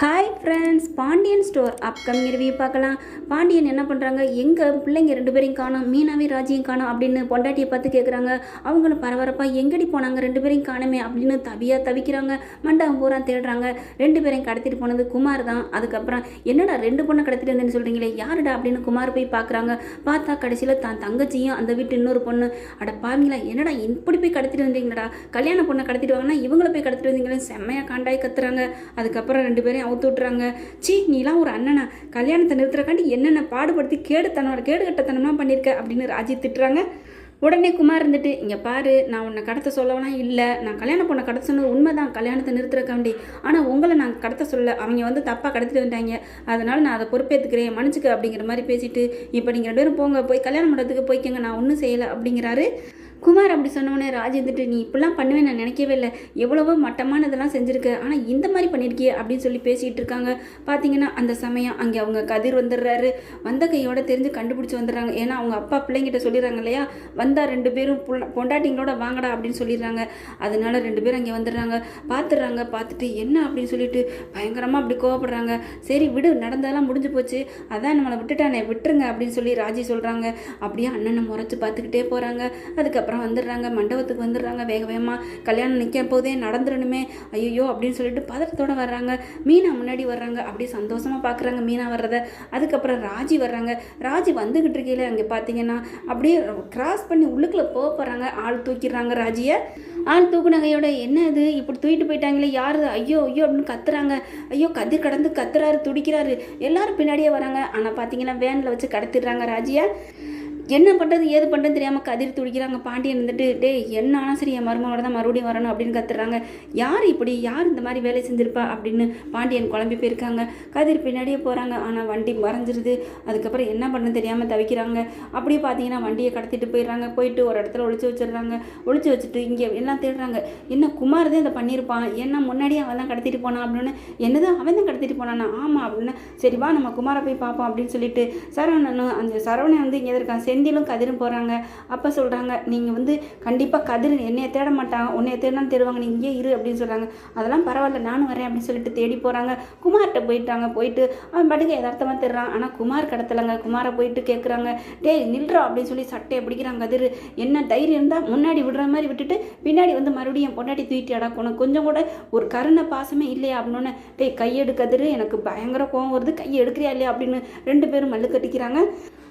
Hi friends Pandian store upcoming review பார்க்கலாம். பாண்டியன் என்ன பண்ணுறாங்க எங்கள் பிள்ளைங்க ரெண்டு பேரையும் காணோம். மீனாவே ராஜியும் காணோம் அப்படின்னு பொண்டாட்டியை பார்த்து கேட்குறாங்க அவங்களும் பரபரப்பாக எங்கடி போனாங்க? ரெண்டு பேரையும் காணுமே அப்படின்னு தவியாக தவிக்கிறாங்க. மண்டபம் பூரா தேடுறாங்க. ரெண்டு பேரையும் கடத்திட்டு போனது குமார் தான். அதுக்கப்புறம் என்னடா ரெண்டு பொண்ணை கடத்திட்டு வந்தேன்னு சொல்கிறீங்களே யாருடா அப்படின்னு குமார் போய் பார்க்குறாங்க. பார்த்தா கடைசியில் தான் தங்கச்சியும் அந்த வீட்டு இன்னொரு பொண்ணு. அட பாவீங்களா என்னடா இப்படி போய் கடத்திட்டு வந்தீங்களடா கல்யாண பொண்ணை கடத்திட்டு வாங்கன்னா இவங்கள போய் கடத்திட்டு வந்தீங்களே செம்மையாக காண்டாய் கத்துறாங்க. அதுக்கப்புறம் ரெண்டு பேரையும் அவுத்து விட்றாங்க சீ நீலாம் ஒரு அண்ணனா. கல்யாணத்தை நிறுத்துறக்காண்டி என்னென்ன பாடுபடுத்தி கேடுத்தனம் கேடு கட்டத்தனமாக பண்ணியிருக்க அப்படின்னு ராஜி திட்டுறாங்க. உடனே குமார் இருந்துட்டு இங்கே பாரு நான் உன்னை கடத்த சொல்லவனா இல்லை. நான் கல்யாணம் பொண்ணை கடத்த சொன்னது உண்மைதான். கல்யாணத்தை நிறுத்துறக்காண்டி. ஆனால் உங்களை நான் கடத்த சொல்ல. அவங்க வந்து தப்பாக கடத்திட்டு வந்துட்டாங்க. அதனால் நான் அதை பொறுப்பேற்றுக்கிறேன் மன்னிச்சுக்க அப்படிங்கிற மாதிரி பேசிட்டு இப்போ நீங்கள் ரெண்டு பேரும் போங்க. போய் கல்யாணம் பண்ணுறதுக்கு போய்க்கங்க. நான் ஒன்றும் செய்யலை அப்படிங்கிறாரு. குமார் அப்படி சொன்னவொடனே ராஜ் இருந்துட்டு நீ இப்படிலாம் பண்ணுவேன் நான் நினைக்கவே இல்லை. எவ்வளவோ மட்டமானதெல்லாம் செஞ்சுருக்க. ஆனால் இந்த மாதிரி பண்ணியிருக்கியே அப்படின்னு சொல்லி பேசிகிட்டு இருக்காங்க. பார்த்தீங்கன்னா அந்த சமயம் அங்கே அவங்க கதிர் வந்துடுறாரு. வந்த கையோட தெரிஞ்சு கண்டுபிடிச்சி வந்துடுறாங்க. ஏன்னா அவங்க அப்பா பிள்ளைங்கிட்ட சொல்லிடுறாங்க இல்லையா? வந்தால் ரெண்டு பேரும் பொண்டாட்டிங்களோட வாங்கடா அப்படின்னு சொல்லிடுறாங்க. அதனால ரெண்டு பேரும் அங்கே வந்துடுறாங்க. பார்த்துடுறாங்க பார்த்துட்டு என்ன? அப்படின்னு சொல்லிட்டு பயங்கரமாக அப்படி கோவப்படுறாங்க. சரி விடு. நடந்ததெல்லாம் முடிஞ்சு போச்சு. அதான் நம்மளை விட்டுட்டானே. விட்டுருங்க அப்படின்னு சொல்லி ராஜி சொல்கிறாங்க அப்படியே அண்ணனை முறைச்சி பார்த்துக்கிட்டே போகிறாங்க அதுக்கப்புறம் அப்புறம் வந்துடுறாங்க மண்டபத்துக்கு வந்துடுறாங்க வேக வேகமாக கல்யாணம் நிற்க போதே நடந்துடணுமே. ஐயோ அப்படின்னு சொல்லிட்டு பதட்டத்தோட வர்றாங்க. மீனா முன்னாடி வர்றாங்க. அப்படியே சந்தோஷமாக பார்க்குறாங்க மீனா வர்றத. அதுக்கப்புறம் ராஜி வர்றாங்க. ராஜி வந்துக்கிட்டு இருக்கையில அங்கே பார்த்தீங்கன்னா அப்படியே கிராஸ் பண்ணி உள்ளுக்குள்ளே போக போகிறாங்க ஆள் தூக்கிடுறாங்க ராஜியை. ஆள் தூக்குனகையோட என்ன இது? இப்படி தூக்கிட்டு போயிட்டாங்களே யார்? ஐயோ ஐயோ அப்படின்னு கத்துறாங்க. ஐயோ கதிர் கடந்து கத்துறாரு துடிக்கிறாரு. எல்லாரும் பின்னாடியே வராங்க. ஆனால் பார்த்தீங்கன்னா வேனில் வச்சு கடத்திடுறாங்க ராஜியை. என்ன பண்ணுறது ஏது பண்ணுறது தெரியாமல் கதிர் துடிக்கிறாங்க. பாண்டியன் வந்துட்டு டேய் என்ன ஆனால் சரி என் மருமகளோட தான் மறுபடியும் வரணும் அப்படின்னு கத்துறாங்க. யார் இப்படி? யார் இந்த மாதிரி வேலை செஞ்சிருப்பா? அப்படின்னு பாண்டியன் குழம்பி போயிருக்காங்க. கதிர் பின்னாடியே போகிறாங்க ஆனால் வண்டி மறைஞ்சிருது. அதுக்கப்புறம் என்ன பண்ணுறது தெரியாமல் தவிக்கிறாங்க. அப்படியே பார்த்தீங்கன்னா வண்டியை கடத்திட்டு போயிடுறாங்க. போயிட்டு ஒரு இடத்துல ஒழிச்சு வச்சிடுறாங்க. ஒழிச்சு வச்சுட்டு இங்கே எல்லாம் தேடுறாங்க. என்ன குமார் தான் இதை பண்ணியிருப்பான். என்ன முன்னாடியே அவன் தான் கடத்திட்டு போனான் அப்படின்னு. என்னது? அவன் தான் கடத்திட்டு போனானா? ஆமாம் அப்படின்னு. சரி வா நம்ம குமாரை போய் பார்ப்போம் அப்படின்னு சொல்லிட்டு சரவணன் அந்த சரவணன் வந்து இங்கே இருக்கான். செந்திலும் கதிரும் போகிறாங்க அப்போ சொல்கிறாங்க நீங்கள் வந்து கண்டிப்பாக கதிர் என்னையை தேட மாட்டாங்க உன்னைய தேடினாலும் தேடுவாங்க. நீ இங்கே இரு அப்படின்னு சொல்கிறாங்க அதெல்லாம் பரவாயில்ல. நானும் வரேன் அப்படின்னு சொல்லிட்டு தேடி போகிறாங்க குமார்கிட்ட போயிட்டாங்க. போயிட்டு அவன் பாட்டுக்கு யதார்த்தமாக தேடுறான். ஆனால் குமார் கடத்தலைங்க. குமாரை போயிட்டு கேட்குறாங்க டேய் நில்றா அப்படின்னு சொல்லி சட்டையை பிடிக்கிறாங்க கதிர். என்ன தைரியம் இருந்தால் முன்னாடி விடுற மாதிரி விட்டுட்டு பின்னாடி வந்து மறுபடியும் என் பொண்டாட்டி தூக்கிட்டு அடக்கணும் கொஞ்சம் கூட ஒரு கருணை பாசமே இல்லையா? அப்படின்னு டேய் கையெடு எனக்கு பயங்கர கோவம் வருது. கையை எடுக்கிறியா இல்லையா? அப்படின்னு ரெண்டு பேரும் மல்லு கட்டிக்கிறாங்க.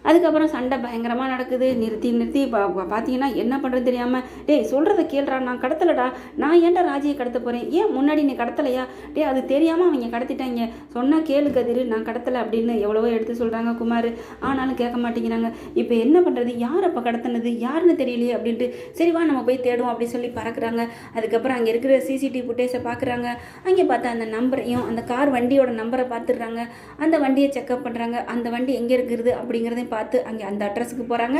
அதுக்கப்புறம் சண்டை பயங்கரமாக நடக்குது. நிறுத்தி நிறுத்தி பா- பார்த்தீங்கன்னா என்ன பண்ணுறது தெரியாமல் டேய் சொல்கிறத கேள்றா நான் கடத்தலடா. நான் ஏன்டா ராஜியை கடத்த போகிறேன் ஏன் முன்னாடி நீ கடத்தலையா? டேய் அது தெரியாமல் அவங்க கடத்திட்டாங்க. சொன்னால் கேளு கதிர் நான் கடத்தலை அப்படின்னு எவ்வளவோ எடுத்து சொல்கிறாங்க குமார். ஆனாலும் கேட்க மாட்டேங்கிறாங்க. இப்போ என்ன பண்ணுறது யார் அப்போ கடத்தினது? யாருன்னு தெரியலையே அப்படின்ட்டு சரி வா நம்ம போய் தேடுவோம் அப்படின்னு சொல்லி பறக்குறாங்க. அதுக்கப்புறம் அங்கே இருக்கிற சிசிடிவி ஃபுட்டேஜை பார்க்குறாங்க அங்கே பார்த்தா அந்த நம்பரையும் அந்த கார் வண்டியோட நம்பரை பார்த்துடுறாங்க. அந்த வண்டியை செக்அப் பண்ணுறாங்க அந்த வண்டி எங்கே இருக்கிறது அப்படிங்கிறதையும் பார்த்து அங்கே அந்த அட்ரஸுக்கு போகிறாங்க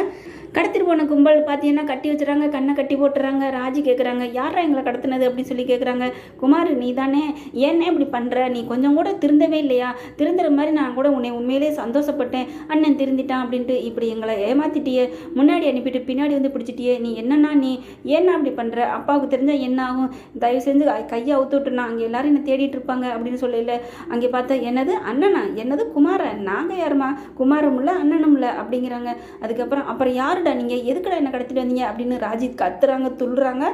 கடத்திட்டு போன கும்பல் பார்த்தீங்கன்னா கட்டி வச்சுறாங்க கண்ணை கட்டி போட்டுறாங்க ராஜி கேட்குறாங்க யாரா எங்களை கடத்தினது? அப்படின்னு சொல்லி கேட்குறாங்க குமார் நீ தானே ஏன்னே இப்படி பண்ணுற நீ கொஞ்சம் கூட திருந்தவே இல்லையா? திருந்துற மாதிரி நான் கூட உன்னை உண்மையிலே சந்தோஷப்பட்டேன். அண்ணன் திருந்திட்டான் அப்படின்ட்டு இப்படி எங்களை ஏமாத்திட்டியே. முன்னாடி அனுப்பிட்டு பின்னாடி வந்து பிடிச்சிட்டியே. நீ என்னன்னா நீ? என்ன அப்படி பண்ணுற அப்பாவுக்கு தெரிஞ்சால் என்ன ஆகும்? தயவு செஞ்சு கையை அவுத்து விட்டுனா அங்கே எல்லாரும் என்ன தேடிட்டு இருப்பாங்க அப்படின்னு சொல்லல. அங்கே பார்த்தா என்னது அண்ணனா? என்னது குமார? நாங்கள் யாருமா? குமாரும் இல்லை அண்ணனும் இல்லை. அப்படிங்கிறாங்க. அதுக்கப்புறம் அப்புறம் யாருடா நீங்கள் எதுக்குடா என்ன கடத்திட்டு வந்தீங்க? அப்படின்னு ராஜித் கத்துறாங்க துள்ளுறாங்க.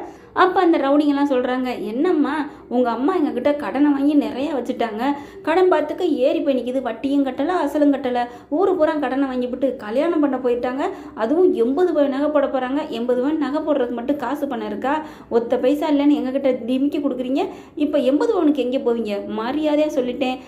அப்போ அந்த ரவுடிங்கெல்லாம் சொல்கிறாங்க என்னம்மா உங்கள் அம்மா எங்ககிட்ட கடனை வாங்கி நிறையா வச்சுட்டாங்க. கடன் பார்த்துக்க ஏறி போய் நிற்கிது வட்டியும் கட்டலை அசலும் கட்டலை. ஊர் பூரா கடனை வாங்கிவிட்டு கல்யாணம் பண்ண போயிட்டாங்க. அதுவும் எண்பது பவன் நகை போட போகிறாங்க எண்பது பவன் நகை போடுறதுக்கு மட்டும் காசு பணம் இருக்கா? ஒத்த பைசா இல்லைன்னு எங்ககிட்ட டிமிக்கி கொடுக்குறீங்க. இப்போ எண்பது பவனுக்கு எங்கே போவீங்க? மரியாதையாக சொல்லிட்டேன்.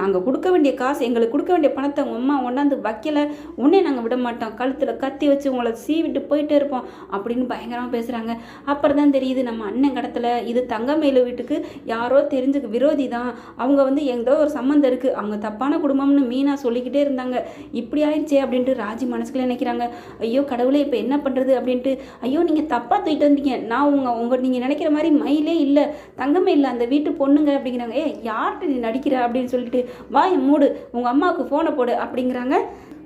நாங்கள் கொடுக்க வேண்டிய காசு எங்களுக்கு கொடுக்க வேண்டிய பணத்தை உங்கள் அம்மா ஒன்றாந்து வைக்கல உன்னே நாங்கள் விட மாட்டோம். கழுத்தில் கத்தி வச்சு உங்களை சீவிட்டு போயிட்டே இருப்போம் அப்படின்னு பயங்கரமாக பேசுகிறாங்க அப்புறம் தான் தெரியுது நம்ம அண்ணன் கடத்தில் இது தங்கமேலு வீட்டுக்கு யாரோ தெரிஞ்சு விரோதி தான். அவங்க வந்து எங்கோ ஒரு சம்மந்தம் இருக்குது அவங்க தப்பான குடும்பம்னு மீனா சொல்லிக்கிட்டே இருந்தாங்க. இப்படி ஆயிடுச்சே அப்படின்ட்டு ராஜி மனசுக்குள்ள நினைக்கிறாங்க. ஐயோ கடவுளே இப்போ என்ன பண்ணுறது அப்படின்ட்டு. ஐயோ நீங்கள் தப்பாக தூக்கிட்டு வந்தீங்க. நான் உங்கள் உங்கள் நீங்கள் நினைக்கிற மாதிரி மயிலே இல்லை. தங்கமே இல்லை அந்த வீட்டு பொண்ணுங்க அப்படிங்கிறாங்க. ஏ யார்கிட்ட நீ நடிக்கிற அப்படின்னு சொல்லிட்டு வா மூடு உங்கள் அம்மாவுக்கு ஃபோனை போடு அப்படிங்கிறாங்க.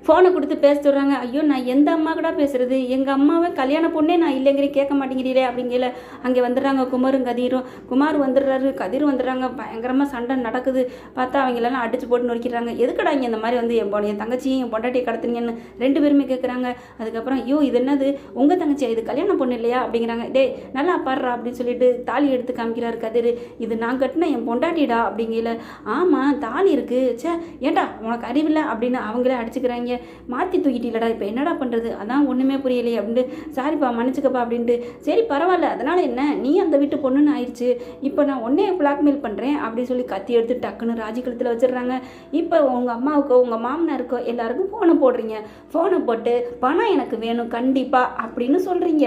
ஃபோனை கொடுத்து பேச சொல்கிறாங்க ஐயோ நான் எந்த அம்மா கூட பேசுறது? எங்கள் அம்மாவை கல்யாண பொண்ணே நான் இல்லைங்கிறே கேட்க மாட்டேங்கிறீரே அப்படிங்கல. அங்கே வந்துடுறாங்க குமாரும் கதிரும். குமார் வந்துடுறாரு கதிர் வந்துடுறாங்க. பயங்கரமாக சண்டை நடக்குது. பார்த்தா அவங்களெல்லாம் அடிச்சு போட்டு நொறுக்கிறாங்க எதுக்கடா இங்கே இந்த மாதிரி வந்து என் பொண்ணு என் தங்கச்சியும் என் பொண்டாட்டியை கடத்துனீங்கன்னு ரெண்டு பேருமே கேட்குறாங்க அதுக்கப்புறம் ஐயோ இது என்னது? உங்கள் தங்கச்சி இது கல்யாண பொண்ணு இல்லையா? அப்படிங்கிறாங்க. டேய் நல்லா பாடுறா அப்படின்னு சொல்லிட்டு தாலி எடுத்து காமிக்கிறாரு கதிர். இது நான் கட்டின என் பொண்டாட்டிடா அப்படிங்கல. ஆமாம் தாலி இருக்கு. சே ஏன்டா உனக்கு அறிவில்லை அப்படின்னு அவங்களே அடிச்சுக்கிறாங்க. மாற்றி தூக்கிட்டீங்களடா இப்போ என்னடா பண்ணுறது அதான் ஒன்றுமே புரியலையே அப்படின்ட்டு சாரிப்பா மன்னிச்சுக்கப்பா அப்படின்ட்டு சரி பரவாயில்ல அதனால் என்ன? நீ அந்த வீட்டு பொண்ணுன்னு ஆயிடுச்சு இப்போ நான் உன்னையே பிளாக்மெயில் பண்ணுறேன் அப்படின்னு சொல்லி கத்தி எடுத்து டக்குன்னு ராஜி கழுத்தில் வச்சிடுறாங்க. இப்போ உங்கள் அம்மாவுக்கோ உங்கள் மாமனாருக்கோ எல்லாருக்கும் ஃபோனை போடுறீங்க. ஃபோனை போட்டு பணம் எனக்கு வேணும் கண்டிப்பாக அப்படின்னு சொல்கிறீங்க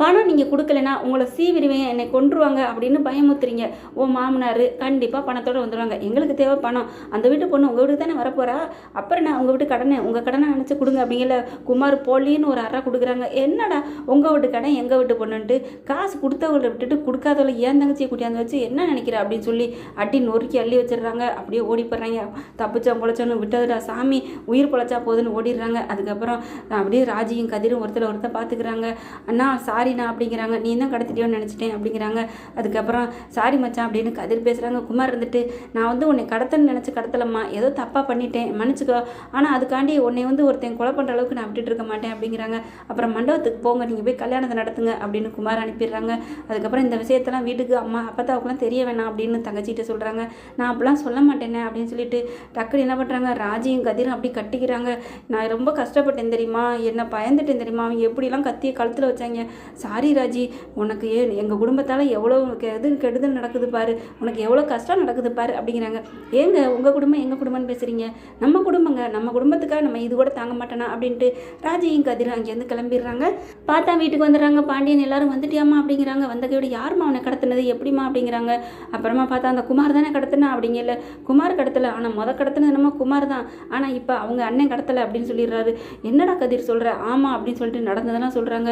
பணம் நீங்கள் கொடுக்கலனா உங்களை சீவிடுவேன் என்னை கொண்டுருவாங்க அப்படின்னு பயமுத்துறீங்க ஓ மாமனார் கண்டிப்பாக பணத்தோடு வந்துடுவாங்க எங்களுக்கு தேவை பணம். அந்த வீட்டு பொண்ணு உங்கள் வீட்டுக்கு தானே வரப்போறா? அப்புறம் நான் உங்கள் வீட்டு கடனை உங்கள் கடனை நினச்சி கொடுங்க அப்படிங்கிற குமார் போலின்னு ஒரு அறை கொடுக்குறாங்க. என்னடா உங்கள் வீட்டு கடன் எங்கள் வீட்டு பொண்ணுன்ட்டு? காசு கொடுத்தவங்களை விட்டுட்டு கொடுக்காதவளை ஏன் தங்கச்சியை கூட்டியாந்து வச்சு என்ன நினைக்கிற அப்படின்னு சொல்லி அடி நொறுக்கி அள்ளி வச்சிடுறாங்க. அப்படியே ஓடி போடுறாங்க தப்பிச்சா பொழைச்சோன்னு விட்டதுடா சாமி. உயிர் பொழைச்சா போதுன்னு ஓடிடுறாங்க. அதுக்கப்புறம் அப்படியே ராஜியும் கதிரும் ஒருத்தர் ஒருத்தர் பார்த்துக்கிறாங்க. அண்ணா சாரிண்ணா அப்படிங்கிறாங்க. நீ தான் கடத்திட்டியோன்னு நினச்சிட்டேன் அப்படிங்கிறாங்க. அதுக்கப்புறம் சாரி மச்சான் அப்படின்னு கதிர் பேசுகிறாங்க குமார் இருந்துட்டு நான் வந்து உன்னை கடத்தன்னு நினச்சி கடத்தலம்மா. ஏதோ தப்பாக பண்ணிட்டேன். மன்னிச்சுக்கோ. ஆனால் அதுக்காண்டி உன்னை வந்து ஒருத்தன் கொலை பண்ணுற அளவுக்கு நான் விட்டுட்டு இருக்க மாட்டேன் அப்படிங்கிறாங்க. அப்புறம் மண்டபத்துக்கு போங்க. நீங்கள் போய் கல்யாணத்தை நடத்துங்க அப்படின்னு குமார் அனுப்பிடுறாங்க. அதுக்கப்புறம் இந்த விஷயத்தெல்லாம் வீட்டுக்கு அம்மா அப்பத்தாவுக்குலாம் தெரிய வேணாம் அப்படின்னு தங்கச்சிகிட்ட சொல்கிறாங்க நான் அப்படிலாம் சொல்ல மாட்டேனே அப்படின்னு சொல்லிட்டு டக்குனு என்ன பண்ணுறாங்க ராஜியும் கதிரும் அப்படி கட்டிக்கிறாங்க. நான் ரொம்ப கஷ்டப்பட்டேன் தெரியுமா? என்ன பயந்துட்டேன் தெரியுமா? அவங்க எப்படிலாம் கத்தியை கழுத்தில் வச்சாங்க? சாரி ராஜி உனக்கு ஏ எங்கள் குடும்பத்தால் எவ்வளோ எது கெடுதல் நடக்குது பாரு உனக்கு எவ்வளோ கஷ்டம் நடக்குது பாரு அப்படிங்கிறாங்க. ஏங்க உங்கள் குடும்பம் எங்கள் குடும்பம்னு பேசுகிறீங்க நம்ம குடும்பங்க நம்ம குடும்பத்துக்காக நம்ம இது கூட தாங்க மாட்டேனா அப்படின்ட்டு ராஜியும் கதிரும் அங்கேருந்து கிளம்பிடுறாங்க. பார்த்தா வீட்டுக்கு வந்துடுறாங்க பாண்டியன் எல்லாரும் வந்துட்டியாமா அப்படிங்கிறாங்க. வந்த கையோட யாரும்மா அவனை கடத்தினது எப்படிம்மா அப்படிங்கிறாங்க. அப்புறமா பார்த்தா அந்த குமார் தானே கடத்தினா அப்படிங்கல குமார் கடத்தலை ஆனால் முத கடத்தினது என்னமோ குமார் தான். ஆனால் இப்போ அவங்க அண்ணன் கடத்தலை அப்படின்னு சொல்லிடுறாரு. என்னடா கதிர் சொல்கிற ஆமாம் அப்படின்னு சொல்லிட்டு நடந்ததெல்லாம் சொல்கிறாங்க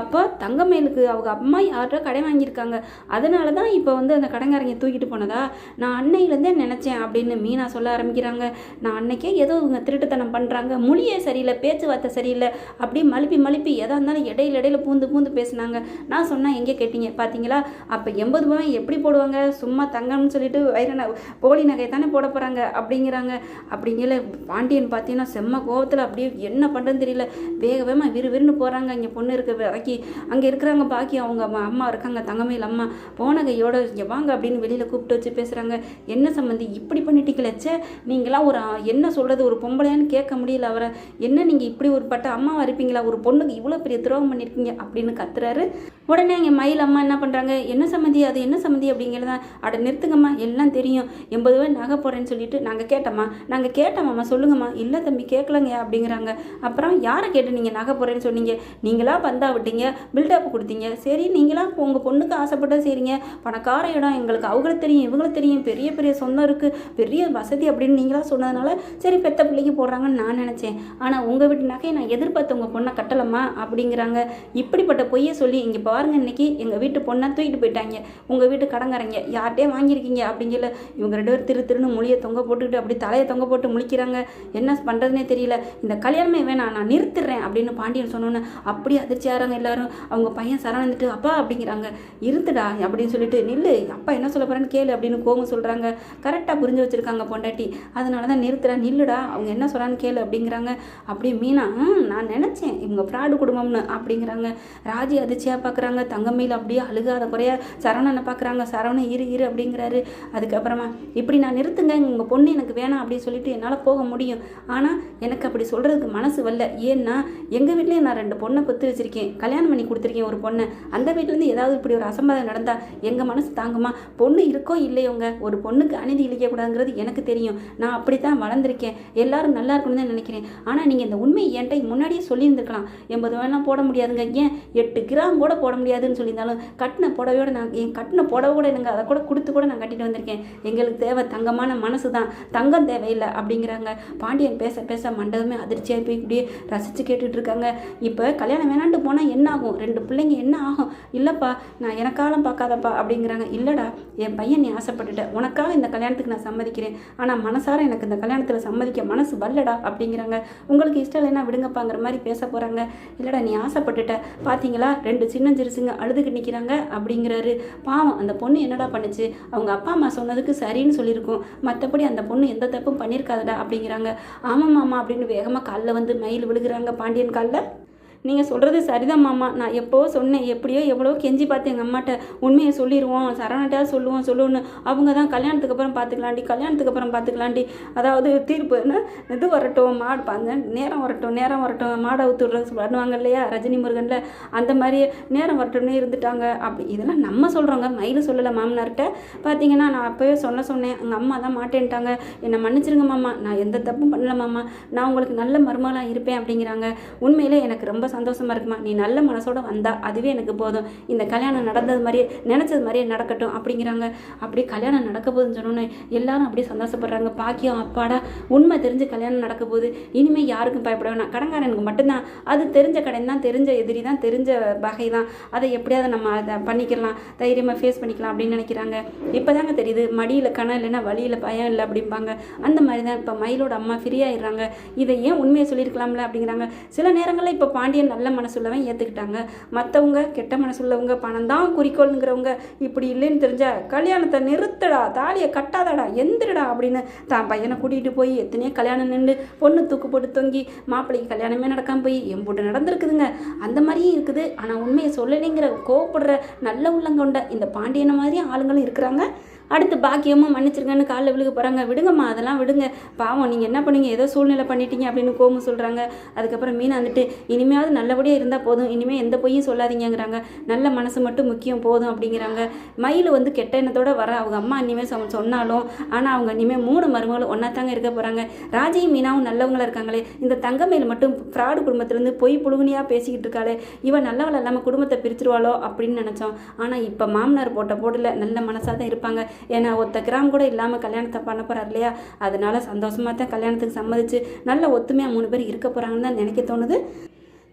அப்போ தங்கமேலுக்கு அவங்க அம்மா யார்கிட்ட கடை வாங்கியிருக்காங்க. அதனால தான் இப்போ வந்து அந்த கடங்காரங்க தூக்கிட்டு போனதா? நான் அன்னையிலேருந்தே நினச்சேன் அப்படின்னு மீனா சொல்ல ஆரம்பிக்கிறாங்க. நான் அன்னைக்கே ஏதோ இவங்க திருட்டுத்தனம் பண்ணுறாங்க மொழியே சரியில்லை பேச்சுவார்த்தை சரியில்லை அப்படியே மழுப்பி மழுப்பி எதாக இருந்தாலும் இடையில இடையில பூந்து பூந்து பேசுனாங்க. நான் சொன்னால் எங்கே கேட்டீங்க? பார்த்தீங்களா அப்போ எண்பது பவன் எப்படி போடுவாங்க? சும்மா தங்கம்னு சொல்லிட்டு வைர ந போலி நகை தானே போட போகிறாங்க அப்படிங்கிறாங்க. அப்படிங்கிற பாண்டியன் பார்த்தீங்கன்னா செம்ம கோவத்தில் அப்படியே என்ன பண்ணுறதுன்னு தெரியல. வேக வேகமாக விறுவிறுன்னு போகிறாங்க இங்கே பொண்ணு இருக்க வரைக்கி அங்கே இருக்கிறாங்க பாக்கி அவங்க அம்மா அம்மா இருக்காங்க தங்கமையில் அம்மா. போன கையோட இங்கே வாங்க அப்படின்னு வெளியில் கூப்பிட்டு வச்சு பேசுகிறாங்க என்ன சம்மந்தி இப்படி பண்ணிட்டீங்களே? நீங்களாம் ஒரு என்ன சொல்கிறது ஒரு பொம்பளையான்னு கேட்க முடியல அவரை. என்ன நீங்கள் இப்படி ஒரு பட்ட அம்மாவா இருப்பீங்களா? ஒரு பொண்ணுக்கு இவ்வளோ பெரிய துரோகம் பண்ணியிருக்கீங்க அப்படின்னு கத்துறாரு. உடனே எங்கள் மயில் அம்மா என்ன பண்ணுறாங்க என்ன சம்மந்தி அது? என்ன சம்மந்தி அப்படிங்கிறதா அட நிறுத்துங்கம்மா எல்லாம் தெரியும். எண்பது ரூபாய் நகை போகிறேன்னு சொல்லிட்டு நாங்கள் கேட்டோம்மா. நாங்கள் கேட்டோம்மா சொல்லுங்கம்மா. இல்லை தம்பி கேட்கலங்க அப்படிங்கிறாங்க. அப்புறம் யாரை கேட்டு நீங்கள் நகை போகிறேன்னு சொன்னீங்க? நீங்களா பந்தா விட்டீங்க. பில்டப் கொடுத்தீங்க. சரி நீங்களா உங்கள் பொண்ணுக்கு ஆசைப்பட்டா சரிங்க பணக்கார இடம் எங்களுக்கு அவங்களுக்கு தெரியும் இவங்களுக்கு தெரியும். பெரிய பெரிய சொந்தம் இருக்குது பெரிய வசதி அப்படின்னு நீங்களாம் சொன்னதுனால சரி பெத்த பிள்ளைக்கு போடுறாங்கன்னு நான் நினச்சேன். ஆனால் உங்கள் வீட்டு நகையை நான் எதிர்பார்த்த உங்கள் பொண்ணை கட்டலம்மா அப்படிங்கிறாங்க. இப்படிப்பட்ட பொய்யை சொல்லி இங்கே பாருங்க இன்னைக்கு எங்கள் வீட்டு பொண்ணை தூக்கிட்டு போயிட்டாங்க. உங்கள் வீட்டு கடங்காரங்க யார்கிட்டே வாங்கியிருக்கீங்க அப்படிங்கல இவங்க ரெண்டு பேர் திரு திருன்னு மொழியை தொங்க போட்டுக்கிட்டு அப்படி தலையை தொங்க போட்டு முழிக்கிறாங்க. என்ன பண்ணுறதுனே தெரியல. இந்த கல்யாணமே வேணாம் நான் நிறுத்துறேன் அப்படின்னு பாண்டியன் சொன்னோன்னே அப்படி அதிர்ச்சியாகிறாங்க எல்லாரும். அவங்க பையன் சரணந்துட்டு அப்பா அப்படிங்கிறாங்க. இருந்துடா அப்படின்னு சொல்லிட்டு நில்லு அப்பா என்ன சொல்ல போறேன்னு கேளு அப்படின்னு கோவம் சொல்கிறாங்க கரெக்டாக புரிஞ்சு வச்சுருக்காங்க பொண்டாட்டி. அதனால தான் நிறுத்துறா நில்லுடா அவங்க என்ன சொல்கிறான்னு கேளு அப்படிங்கிறாங்க. அப்படியே மீனா நான் நினச்சேன் இவங்க ஃப்ராடு குடும்பம்னு அப்படிங்கிறாங்க. ராஜி அதிர்ச்சியாக பார்க்குறாங்க தங்கமேல் அப்படியே அழுகாத குறையா சரவணனை பார்க்குறாங்க சரவணன் இரு இரு அப்படிங்கிறாரு. அதுக்கப்புறமா இப்படி நான் நிறுத்துங்க உங்கள் பொண்ணு எனக்கு வேணாம் அப்படின்னு சொல்லிட்டு என்னால் போக முடியும். ஆனால் எனக்கு அப்படி சொல்கிறதுக்கு மனசு வரல. ஏன்னா எங்கள் வீட்லேயே நான் ரெண்டு பொண்ணை கொத்து வச்சுருக்கேன். கல்யாணம் பண்ணி கொடுத்து கொடுத்துருக்கேன் ஒரு பொண்ணை. அந்த வீட்டிலேருந்து ஏதாவது இப்படி ஒரு அசம்பாதம் நடந்தால் எங்கள் மனசு தாங்குமா? பொண்ணு இருக்கோ இல்லையோங்க ஒரு பொண்ணுக்கு அநீதி இழிக்கக்கூடாதுங்கிறது எனக்கு தெரியும். நான் அப்படி தான் வளர்ந்துருக்கேன். எல்லாரும் நல்லா இருக்கணும்னு தான் நினைக்கிறேன். ஆனால் நீங்கள் இந்த உண்மை என்கிட்ட முன்னாடியே சொல்லியிருந்துருக்கலாம். எண்பது ரூபாய்லாம் போட முடியாதுங்க. ஏன்? எட்டு கிராம் கூட போட முடியாதுன்னு சொல்லியிருந்தாலும் கட்டின புடவையோட நான் என் கட்டின புடவை கூட எனக்கு அதை கூட கொடுத்து கூட நான் கட்டிட்டு வந்திருக்கேன். எங்களுக்கு தேவை தங்கமான மனசு தான். தங்கம் தேவையில்லை அப்படிங்கிறாங்க. பாண்டியன் பேச பேச மண்டபமே அதிர்ச்சியாக போய் இப்படியே ரசித்து கேட்டுட்ருக்காங்க இப்போ கல்யாணம் வேணான்ட்டு போனால் என்ன ஆகும் ரெண்டு ரெண்டு பிள்ளைங்க என்ன ஆகும்? இல்லைப்பா நான் எனக்காலம் பார்க்காதப்பா அப்படிங்கிறாங்க. இல்லைடா என் பையன் நீ ஆசைப்பட்டுட்ட. உனக்காக இந்த கல்யாணத்துக்கு நான் சம்மதிக்கிறேன். ஆனால் மனசார எனக்கு இந்த கல்யாணத்தில் சம்மதிக்க மனசு வரலடா அப்படிங்கிறாங்க. உங்களுக்கு இஷ்டம் இல்லைன்னா விடுங்கப்பாங்கிற மாதிரி பேச போகிறாங்க இல்லைடா நீ ஆசைப்பட்டுட்ட. பார்த்தீங்களா ரெண்டு சின்ன சிறுசுங்க அழுதுகிட்டு நிற்கிறாங்க அப்படிங்கிறாரு. பாவம் அந்த பொண்ணு என்னடா பண்ணுச்சு? அவங்க அப்பா அம்மா சொன்னதுக்கு சரின்னு சொல்லியிருக்கோம். மற்றபடி அந்த பொண்ணு எந்த தப்பும் பண்ணியிருக்காதடா அப்படிங்கிறாங்க. ஆமாம் மாமா அப்படின்னு வேகமாக காலில் வந்து மயில் விழுகிறாங்க பாண்டியன் காலில். நீங்கள் சொல்கிறது சரிதான் மாமா. நான் எப்போ சொன்னேன் எப்படியோ எவ்வளோ கெஞ்சி பார்த்தேன் எங்கள் அம்மாட்ட உண்மையை சொல்லிடுவோம் சரவணட்டாக சொல்லுவோம் சொல்லுவோன்னு அவங்க தான் கல்யாணத்துக்கு அப்புறம் பார்த்துக்கலாண்டி கல்யாணத்துக்கு அப்புறம் பார்த்துக்கலாண்டி அதாவது தீர்ப்பு என்ன? இது வரட்டும் மாடு அந்த நேரம் வரட்டும் நேரம் வரட்டும் மாடை ஊத்துடுறது பண்ணுவாங்க இல்லையா? ரஜினி முருகனில். அந்த மாதிரி நேரம் வரட்டும்னு இருந்துட்டாங்க. அப்படி இதெல்லாம் நம்ம சொல்கிறோங்க மயில் சொல்லலை மாமனார்கிட்ட. பார்த்தீங்கன்னா நான் அப்போவே சொல்ல சொன்னேன். எங்கள் அம்மா தான் மாட்டேன்ட்டாங்க. என்னை மன்னிச்சிருங்க மாமா. நான் எந்த தப்பும் பண்ணல மாமா. நான் உங்களுக்கு நல்ல மருமகளாக இருப்பேன் அப்படிங்கிறாங்க. உண்மையிலே எனக்கு ரொம்ப சந்தோஷமா இருக்குமா? நீ நல்ல மனசோட வந்தா அதுவே எனக்கு போதும். இந்த கல்யாணம் நடந்தது மாதிரியே நினச்சது மாதிரியே நடக்கட்டும் அப்படிங்கிறாங்க. அப்படி கல்யாணம் நடக்க போகுதுன்னு சொன்னோன்னே எல்லாரும் அப்படியே சந்தோஷப்படுறாங்க. பாக்கியம் அப்பாடா உண்மை தெரிஞ்சு கல்யாணம் நடக்க போகுது. இனிமேல் யாருக்கும் பயப்பட வேணாம். கடங்காரனுக்கு மட்டும்தான். அது தெரிஞ்ச கடன் தான் தெரிஞ்ச எதிரி தான் தெரிஞ்ச வகை தான். அதை எப்படியாவது நம்ம அதை பண்ணிக்கலாம். தைரியமாக ஃபேஸ் பண்ணிக்கலாம் அப்படின்னு நினைக்கிறாங்க. இப்போ தாங்க தெரியுது மடியில் கணம் இல்லைன்னா வழியில் பயம் இல்லை அப்படிம்பாங்க. அந்த மாதிரி தான் இப்போ மயிலோட அம்மா ஃப்ரீ ஆயிடுறாங்க. இதை ஏன் உண்மையை சொல்லியிருக்கலாம்ல அப்படிங்கிறாங்க. சில நேரங்களில் இப்போ பாண்டியன் நல்ல மனசுள்ளவன் ஏற்றுக்கிட்டாங்க மற்றவங்க கெட்ட மனசுள்ளவங்க பணம் தான் குறிக்கோளுங்கிறவங்க. இப்படி இல்லைன்னு தெரிஞ்சா கல்யாணத்தை நிறுத்தடா தாலியை கட்டாதடா எந்திரடா அப்படின்னு தான் பையனை கூட்டிகிட்டு போய் எத்தனையோ கல்யாணம் நின்று பொண்ணு தூக்கு போட்டு தொங்கி மாப்பிள்ளைக்கு கல்யாணமே நடக்காம போய் எம்பூட்டு நடந்திருக்குதுங்க. அந்த மாதிரியும் இருக்குது. ஆனால் உண்மையை சொல்லலைங்கிற கோவப்படுற நல்ல உள்ளங்கொண்ட இந்த பாண்டியனை மாதிரி ஆளுங்களும் இருக்கிறாங்க. அடுத்து பாக்கியமும் மன்னிச்சிருங்கன்னு காலில் விழுக போகிறாங்க விடுங்கம்மா அதெல்லாம் விடுங்க. பாவம் நீங்கள் என்ன பண்ணுங்க? ஏதோ சூழ்நிலை பண்ணிட்டீங்க அப்படின்னு கோமு சொல்கிறாங்க அதுக்கப்புறம் மீனா வந்துட்டு இனிமையாவது நல்லபடியாக இருந்தால் போதும். இனிமேல் எந்த பொய்யும் சொல்லாதீங்கிறாங்க நல்ல மனசு மட்டும் முக்கியம் போதும் அப்படிங்கிறாங்க. மயில் வந்து கெட்ட எண்ணத்தோடு வர. அவங்க அம்மா இனிமேல் சொன்னாலும் ஆனால் அவங்க இனிமேல் மூணு மருமகளும் ஒன்றா தாங்க இருக்க போகிறாங்க ராஜையும் மீனாவும் நல்லவங்களா இருக்காங்களே. இந்த தங்கமயில் மட்டும் ஃப்ராடு குடும்பத்திலேருந்து பொய் புழுகுனியாக பேசிக்கிட்டு இருக்காளே. இவன் நல்லவள இல்லாமல் குடும்பத்தை பிரிச்சிருவாளோ அப்படின்னு நினச்சோம். ஆனால் இப்போ மாமனார் போட்ட போடல. நல்ல மனசாக தான் இருப்பாங்க. ஏன்னா ஒத்த கிராம் கூட இல்லாமல் கல்யாணத்தை பண்ண போகிறார் இல்லையா? அதனால சந்தோஷமாக தான் கல்யாணத்துக்கு சம்மதிச்சு நல்ல ஒத்துமையாக மூணு பேர் இருக்க போகிறாங்கன்னு தான் நினைக்க தோணுது.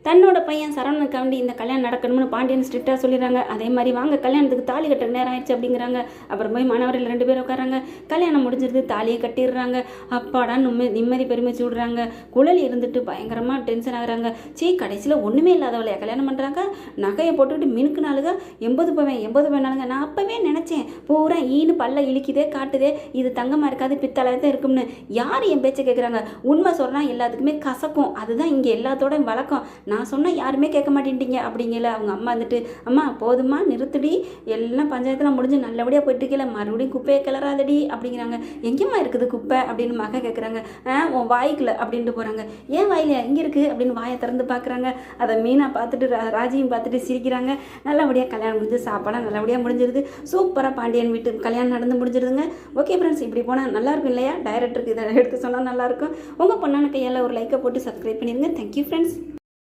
தன்னோட பையன் சரவணனுக்காண்டி இந்த கல்யாணம் நடக்கணும்னு பாண்டியன் ஸ்ட்ரிக்டாக சொல்லிடுறாங்க. அதே மாதிரி வாங்க கல்யாணத்துக்கு தாலி கட்டுற நேரம் ஆயிடுச்சு அப்படிங்கிறாங்க. அப்புறம் போய் மாணவர்கள் ரெண்டு பேரும் உட்காராங்க கல்யாணம் முடிஞ்சிருது தாலியை கட்டிடுறாங்க. அப்பாடா நிம்மதி நிம்மதி பெருமிச்சு விடுறாங்க குழல் இருந்துட்டு பயங்கரமாக டென்ஷன் ஆகுறாங்க. சீ கடைசியில் ஒன்றுமே இல்லாதவளையா கல்யாணம் பண்ணுறாங்க நகையை போட்டுக்கிட்டு நாளுக எண்பது போவேன் எண்பது போவேனாலுங்க நான் அப்போவே நினச்சேன் பூரா ஈனு பல்ல இழிக்குதே காட்டுதே இது தங்கமாக இருக்காது பித்தளை தான் இருக்கும்னு. யார் என் பேச்சை கேட்குறாங்க உண்மை சொன்னால் எல்லாத்துக்குமே கசக்கும். அதுதான் இங்கே எல்லாத்தோட வழக்கம். நான் சொன்னால் யாருமே கேட்க மாட்டேன்ட்டீங்க அப்படிங்கல. அவங்க அம்மா வந்துட்டு அம்மா போதுமா நிறுத்துடி. எல்லாம் பஞ்சாயத்தில் முடிஞ்சு நல்லபடியாக போயிட்டு இருக்கல மறுபடியும் குப்பையை கிளறாதடி அப்படிங்கிறாங்க. எங்கேம்மா இருக்குது குப்பை? அப்படின்னு மக கேட்குறாங்க உன் வாய்க்குல அப்படின்ட்டு போகிறாங்க ஏன் வாயில எங்கே இருக்குது அப்படின்னு வாயை திறந்து பார்க்குறாங்க அதை மீனாக பார்த்துட்டு ரா- ராஜியும் பார்த்துட்டு சிரிக்கிறாங்க. நல்லபடியாக கல்யாணம் முடிஞ்சு சாப்பாடாக நல்லபடியாக முடிஞ்சிருது. சூப்பராக பாண்டியன் வீட்டு கல்யாணம் நடந்து முடிஞ்சிருதுங்க. ஓகே ஃப்ரெண்ட்ஸ் இப்படி போனால் நல்லாயிருக்கும் இல்லையா? டைரக்டருக்கு இதை எடுத்து சொன்னால் நல்லாயிருக்கும் உங்கள் பொண்ணான கையால் ஒரு லைக்கை போட்டு சப்ஸ்கிரைப் பண்ணிடுங்க தேங்க்யூ ஃப்ரெண்ட்ஸ்